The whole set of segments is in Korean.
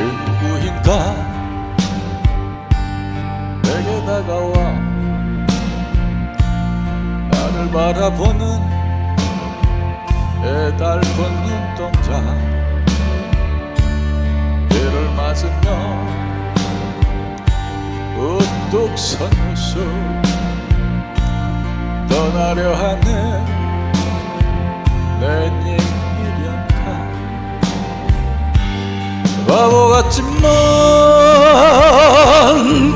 그 누구인가? 내게 다가와 나를 바라보는 애달픈 눈동자 때를 맞으며 우뚝 선 모습 떠나려 하는 내님 미련가 바보 같지만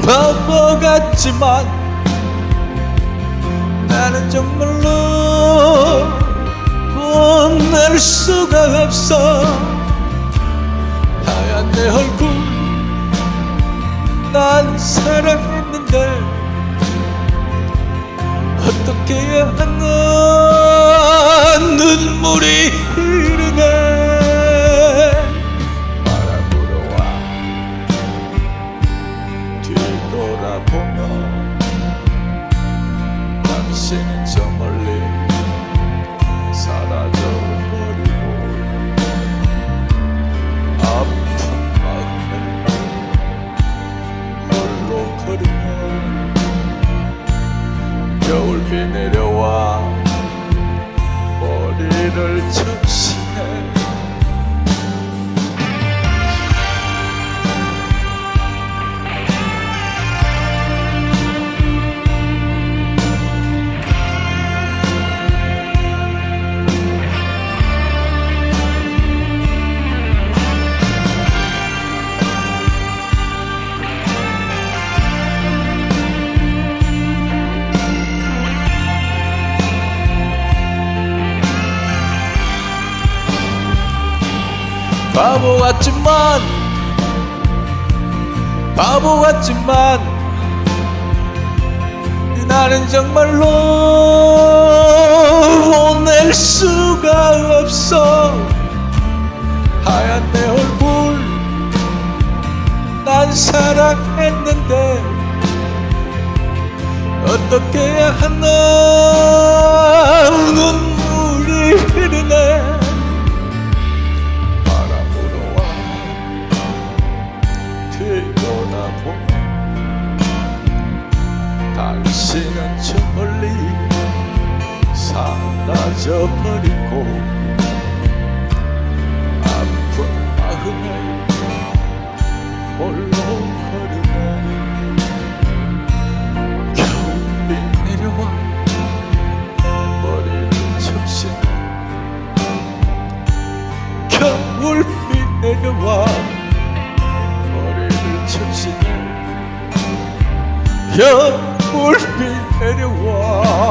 바보 같지만 나는 정말로 보낼 수가 없어. 하얀 내 얼굴 난 사랑했는데 어떻게 해야 하나? 눈물이 당신은 저 멀리 사라져버리고 아픈 홀로 걸으며 겨울비 내려와 머리를 적시네 바보 같지만 바보 같지만 나는 정말로 보낼 수가 없어. 하얀 내 얼굴 난 사랑했는데 어떻게 해야 하나 사라져버리고 아픈 마음에 홀로 걸으네 겨울이 내려와 머리를 적시네 겨울비 내려와 머리를 적시네 겨울비 내려와